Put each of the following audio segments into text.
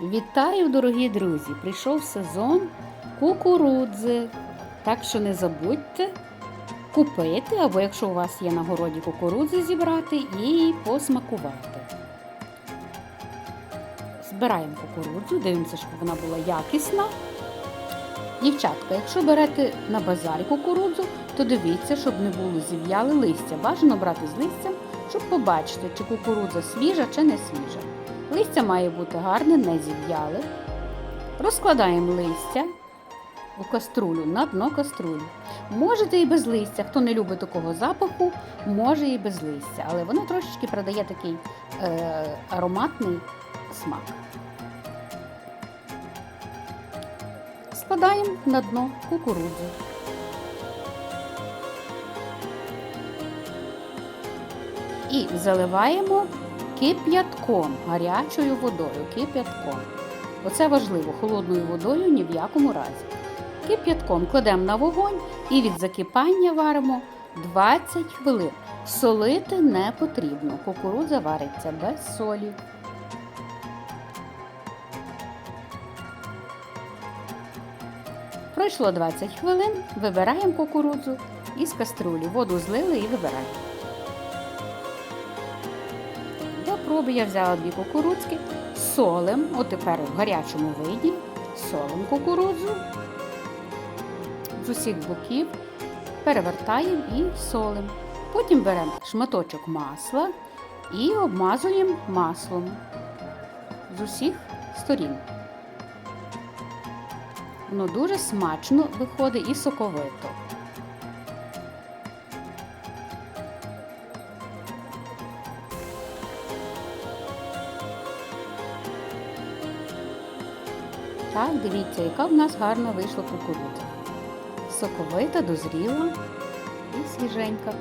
Вітаю, дорогі друзі! Прийшов сезон кукурудзи. Так що не забудьте купити, або якщо у вас є на городі кукурудзи, зібрати і посмакувати. Збираємо кукурудзу, дивимося, щоб вона була якісна. Дівчатка, якщо берете на базарі кукурудзу, то дивіться, щоб не було зів'яли листя. Бажано брати з листям, щоб побачити, чи кукурудза свіжа чи не свіжа. Листя має бути гарне, не зів'яле. Розкладаємо листя у каструлю на дно каструлі. Можете і без листя. Хто не любить такого запаху, може і без листя, але воно трошечки продає такий е, ароматний смак. Складаємо на дно кукурудзу. І заливаємо кип'ятком, гарячою водою, кип'ятком. Оце важливо, холодною водою ні в якому разі. Кип'ятком кладемо на вогонь і від закипання варимо 20 хвилин. Солити не потрібно. Кукурудза вариться без солі. Пройшло 20 хвилин, вибираємо кукурудзу із каструлі. Воду злили і вибираємо. Проби я взяла дві кукурудзки, солим, от тепер в гарячому виді, солим кукурудзу з усіх боків, перевертаємо і солим. Потім беремо шматочок масла і обмазуємо маслом з усіх сторін. Воно дуже смачно виходить і соковито. Так, дивіться, яка в нас гарно вийшла кукурудза. Соковита, дозріла і свіженька.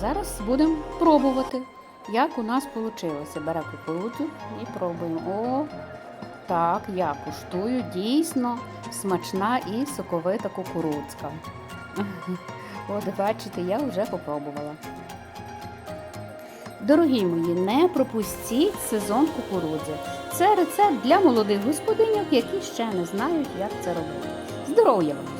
Зараз будемо пробувати, як у нас вийшло. Бере кукурудзу і пробуємо. О, так, я куштую дійсно смачна і соковита кукурудзка. От, бачите, я вже попробувала. Дорогі мої, не пропустіть сезон кукурудзи. Це рецепт для молодих господиньок, які ще не знають, як це робити. Здоров'я вам!